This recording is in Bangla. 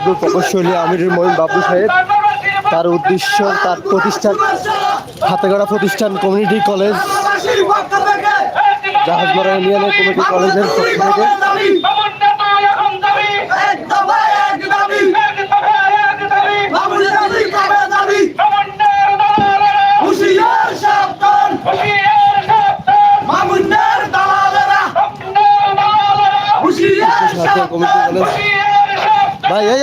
বাবলু প্রকৌশলী আমিরুল মহিন বাবলু সাহেব। তার উদ্দেশ্য তার প্রতিষ্ঠান হাতে গড়া প্রতিষ্ঠান কমিউনিটি কলেজ জাহাজমারা ইউনিয়নের কমিটি কলেজের পক্ষ থেকে। Committee college. ভাই এই